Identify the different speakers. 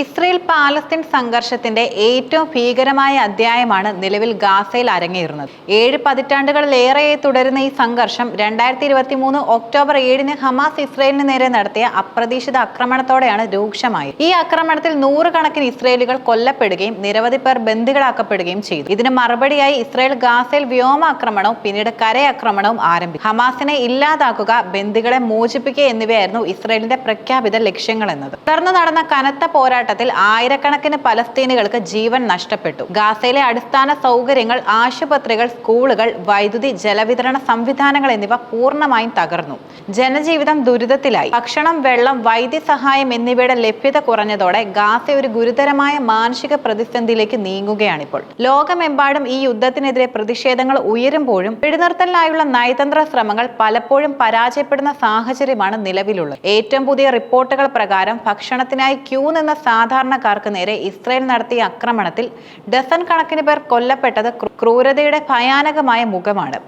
Speaker 1: Israel Palestine സംഘർഷത്തിന്റെ ഏറ്റവും ഭീകരമായ അധ്യായമാണ് നിലവിൽ ഗാസയിൽ അരങ്ങേറുന്നത്. ഏഴ് പതിറ്റാണ്ടുകളിലേറെയായി തുടരുന്ന ഈ സംഘർഷം രണ്ടായിരത്തി ഇരുപത്തി മൂന്ന് ഒക്ടോബർ ഏഴിന് ഹമാസ് ഇസ്രയേലിന് നേരെ നടത്തിയ അപ്രതീക്ഷിത ആക്രമണത്തോടെയാണ് രൂക്ഷമായത്. ഈ ആക്രമണത്തിൽ നൂറുകണക്കിന് ഇസ്രയേലുകൾ കൊല്ലപ്പെടുകയും നിരവധി പേർ ബന്ദികളാക്കപ്പെടുകയും ചെയ്തു. ഇതിന് മറുപടിയായി ഇസ്രയേൽ ഗാസയിൽ വ്യോമാക്രമണവും പിന്നീട് കരയാക്രമണവും ആരംഭിച്ചു. ഹമാസിനെ ഇല്ലാതാക്കുക ബന്ദികളെ മോചിപ്പിക്കുക എന്നിവയായിരുന്നു ഇസ്രയേലിന്റെ പ്രഖ്യാപിത ലക്ഷ്യങ്ങൾ എന്നത് തുടർന്ന് നടന്ന കനത്ത പോരാട്ടത്തിൽ ആയിരക്കണക്കിന് പലസ്തീനുകൾക്ക് ജീവൻ നഷ്ടപ്പെട്ടു. ഗാസയിലെ അടിസ്ഥാന സൗകര്യങ്ങൾ ആശുപത്രികൾ സ്കൂളുകൾ വൈദ്യുതി ജലവിതരണ സംവിധാനങ്ങൾ എന്നിവ പൂർണമായും തകർന്നു. ജനജീവിതം ദുരിതത്തിലായി. ഭക്ഷണം വെള്ളം വൈദ്യസഹായം എന്നിവയുടെ ലഭ്യത കുറഞ്ഞതോടെ ഗാസ ഒരു ഗുരുതരമായ മാനസിക പ്രതിസന്ധിയിലേക്ക് നീങ്ങുകയാണിപ്പോൾ. ലോകമെമ്പാടും ഈ യുദ്ധത്തിനെതിരെ പ്രതിഷേധങ്ങൾ ഉയരുമ്പോഴും പിടിനിർത്തലിനായുള്ള നയതന്ത്ര ശ്രമങ്ങൾ പലപ്പോഴും പരാജയപ്പെടുന്ന സാഹചര്യമാണ് നിലവിലുള്ളത്. ഏറ്റവും പുതിയ റിപ്പോർട്ടുകൾ പ്രകാരം ഭക്ഷണത്തിനായി ക്യൂ നിന്ന സാധാരണക്കാർക്ക് നേരെ ഇസ്രയേൽ നടത്തിയ ആക്രമണത്തിൽ ഡസൻ കണക്കിന് പേർ കൊല്ലപ്പെട്ടത് ക്രൂരതയുടെ ഭയാനകമായ മുഖമാണ്.